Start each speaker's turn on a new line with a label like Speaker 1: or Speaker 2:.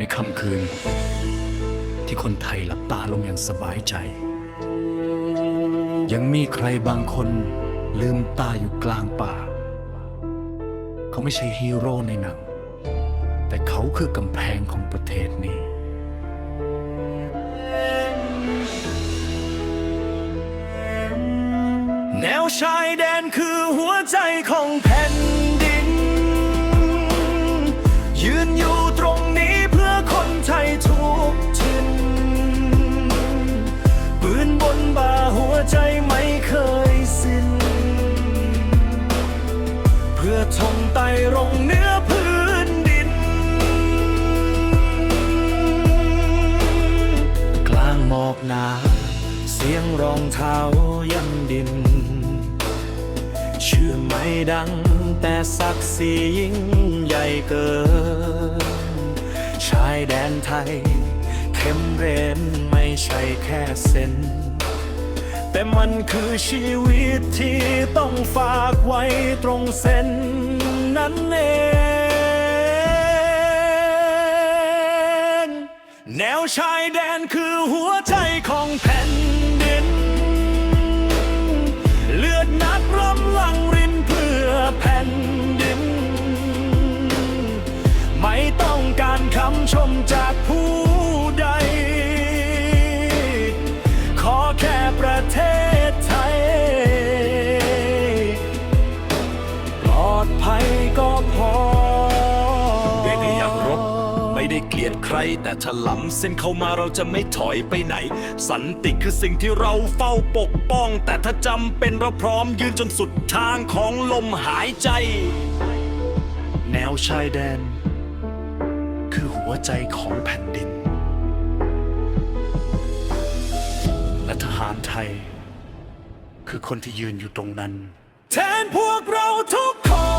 Speaker 1: ในคืน ที่คนไทยหลับตาลงอย่างสบายใจ ยังมีใครบางคนลืมตาอยู่กลางป่า เขาไม่ใช่ฮีโร่ในหนัง แต่เขาคือกำแพงของประเทศนี้
Speaker 2: แนวชายแดนคือหัวใจของ รงเนื้อพื้นดิน กลางหมอกหนา เสียงรองเท้ายันดิน ชื่อไม่ดังแต่ศักดิ์ศรียิ่งใหญ่เกิน ชายแดนไทย เข้มเรนไม่ใช่แค่เส้นแต่มันคือชีวิตที่ต้องฝากไว้ตรงเส้น นั้นเองแนวชายแดนคือหัวใจของแผ่นดิน เลือดนักรำลังรินเพื่อแผ่นดิน ไม่ต้องการคำชมจากผู้ใด ขอแค่ประเทศ
Speaker 3: เกลียดใคร แต่ถล้ำเส้นเข้ามาเราจะไม่ถอยไปไหน สันติคือสิ่งที่เราเฝ้าปกป้อง แต่ถ้าจำเป็นเราพร้อมยืนจนสุดทางของลมหายใจ
Speaker 2: แนวชายแดน คือหัวใจของแผ่นดิน และทหารไทย คือคนที่ยืนอยู่ตรงนั้น แทนพวกเราทุกคน